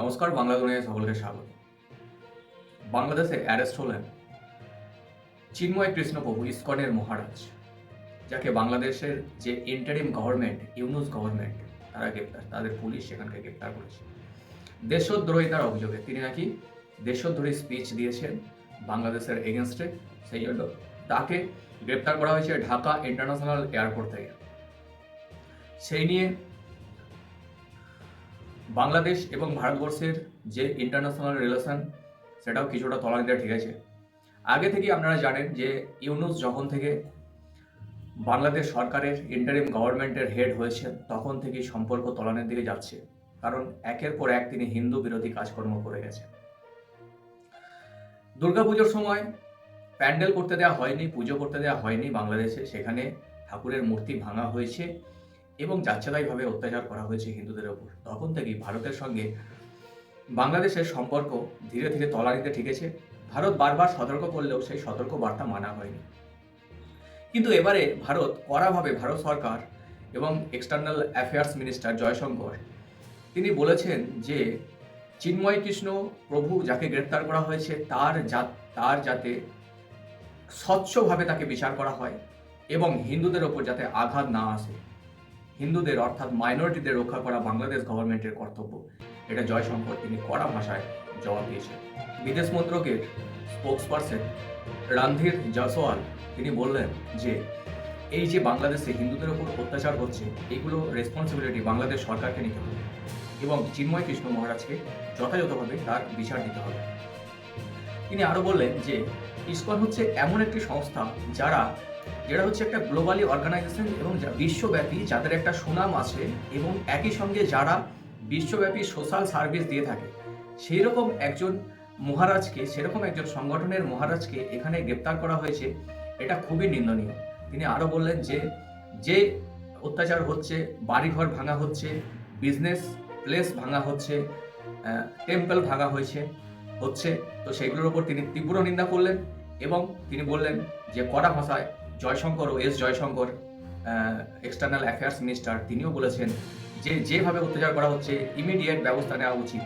নমস্কার, বাংলা দুনিয়ায় সকলকে স্বাগত। বাংলাদেশে অ্যারেস্ট হলেন চিন্ময় কৃষ্ণপ্রভু, ইস্কনের মহারাজ, যাকে বাংলাদেশের যে ইন্টারিম গভর্নমেন্ট ইউনুস গভর্নমেন্ট তারা গ্রেপ্তার, তাদের পুলিশ সেখানকে গ্রেপ্তার করেছে। দেশদ্রোহিতার অভিযোগে, তিনি নাকি দেশদ্রোহী স্পিচ দিয়েছেন বাংলাদেশের এগেনস্টে সেই জন্য তাকে গ্রেপ্তার করা হয়েছে ঢাকা ইন্টারন্যাশনাল এয়ারপোর্ট থেকে। সেই নিয়ে বাংলাদেশ এবং ভারতবর্ষের যে ইন্টারন্যাশনাল রিলেশন সেটাও কিছুটা তলানিতে ঠিক আছে। আগে থেকে আপনারা জানেন যে ইউনুস যখন থেকে বাংলাদেশ সরকারের ইন্টারিম গভর্নমেন্টের হেড হয়েছেন, তখন থেকেই সম্পর্ক তলানের দিকে যাচ্ছে। কারণ একের পর এক তিনি হিন্দু বিরোধী কাজকর্ম করে গেছেন। দুর্গাপুজোর সময় প্যান্ডেল করতে দেওয়া হয়নি, পুজো করতে দেওয়া হয়নি বাংলাদেশে। সেখানে ঠাকুরের মূর্তি ভাঙা হয়েছে। এবং যাচ্ছেদাইভাবে অত্যাচার করা হয়েছে হিন্দুদের ওপর। তখন থেকেই ভারতের সঙ্গে বাংলাদেশের সম্পর্ক ধীরে ধীরে তলানিতে ঠেকেছে। ভারত বারবার সতর্ক করলেও সেই সতর্ক বার্তা মানা হয়নি। কিন্তু এবারে ভারত কড়াভাবে ভারত সরকার এবং এক্সটার্নাল অ্যাফেয়ার্স মিনিস্টার জয়শঙ্কর, তিনি বলেছেন যে চিন্ময় কৃষ্ণ প্রভু যাকে গ্রেপ্তার করা হয়েছে তার যা তার যাতে স্বচ্ছভাবে তাকে বিচার করা হয় এবং হিন্দুদের ওপর যাতে আঘাত না আসে। হিন্দুদের অর্থাৎ মাইনরিটিদের রক্ষা করা বাংলাদেশ গভর্নমেন্টের কর্তব্য। এটা জয়শঙ্কর, তিনি কড়া ভাষায় জবাব দিয়েছেন। বিদেশ মন্ত্রকের স্পোক্সপারসন রণধীর জয়সওয়াল, তিনি বললেন যে, এই যে বাংলাদেশে হিন্দুদের ওপর অত্যাচার হচ্ছে, এগুলো রেসপন্সিবিলিটি বাংলাদেশ সরকারকে নিতে হবে এবং চিন্ময় কৃষ্ণ মহারাজকে যথাযথভাবে তার বিচার দিতে হবে। তিনি আরও বললেন যে, ইসকন হচ্ছে এমন একটি সংস্থা যারা যেটা হচ্ছে একটা গ্লোবালি অর্গানাইজেশন এবং যা বিশ্বব্যাপী যাদের একটা সুনাম আছে এবং একই সঙ্গে যারা বিশ্বব্যাপী সোশ্যাল সার্ভিস দিয়ে থাকে সেই রকম একজন মহারাজকে, সেরকম একজন সংগঠনের মহারাজকে এখানে গ্রেপ্তার করা হয়েছে, এটা খুবই নিন্দনীয়। তিনি আরও বললেন যে যে অত্যাচার হচ্ছে, বাড়িঘর ভাঙা হচ্ছে বিজনেস প্লেস ভাঙা হচ্ছে টেম্পল ভাঙা হয়েছে, হচ্ছে। তো সেগুলোর ওপর তিনি তীব্র নিন্দা করলেন এবং তিনি বললেন যে, কড়া ভাষায় জয়শঙ্কর ও S Jaishankar external affairs minister তিনিও বলেছেন যে যেভাবে অত্যাচার করা হচ্ছে ইমিডিয়েট ব্যবস্থা নেওয়া উচিত।